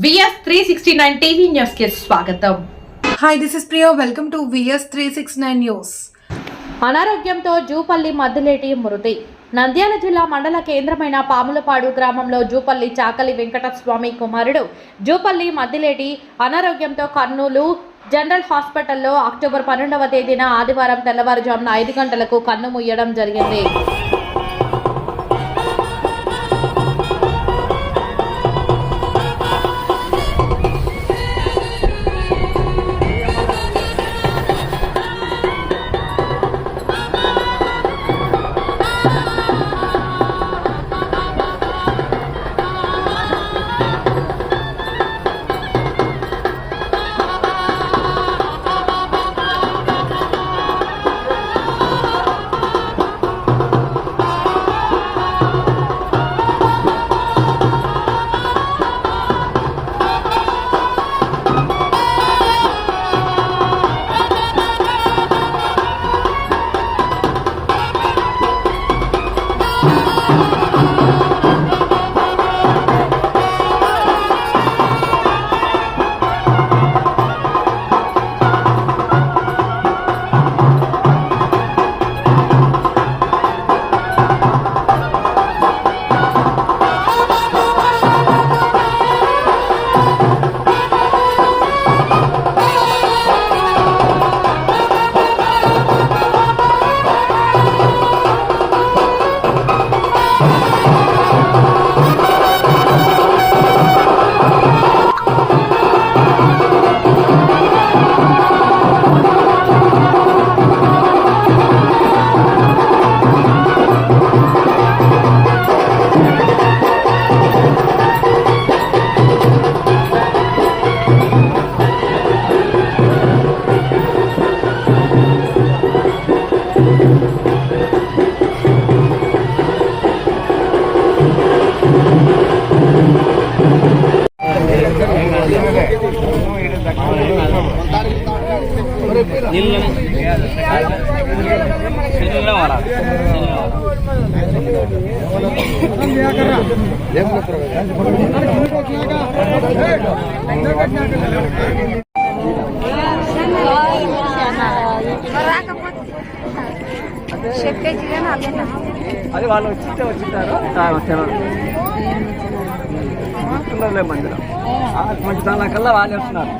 VS three sixty nine TV న్యూస్కి స్వాగతం Hi, this is Priya. Welcome to VS 369 News. అనారోగ్యంతో జూపల్లి మద్దిలేటి మృతి నంద్యాల జిల్లా మండల కేంద్రమైన పాములపాడు గ్రామంలో జూపల్లి చాకలి వెంకటస్వామి కుమారుడు జూపల్లి మద్దిలేటి అనారోగ్యంతో కర్నూలు జనరల్ హాస్పిటల్లో అక్టోబర్ పన్నెండవ తేదీన ఆదివారం తెల్లవారుజామున ఐదు గంటలకు కన్ను మూయడం జరిగింది చెప్పేసి కానీ అది వాళ్ళు వచ్చింటే వచ్చింటారు వస్తున్నారు మందిలో మంచి దానికల్లా వాళ్ళే వస్తున్నారు.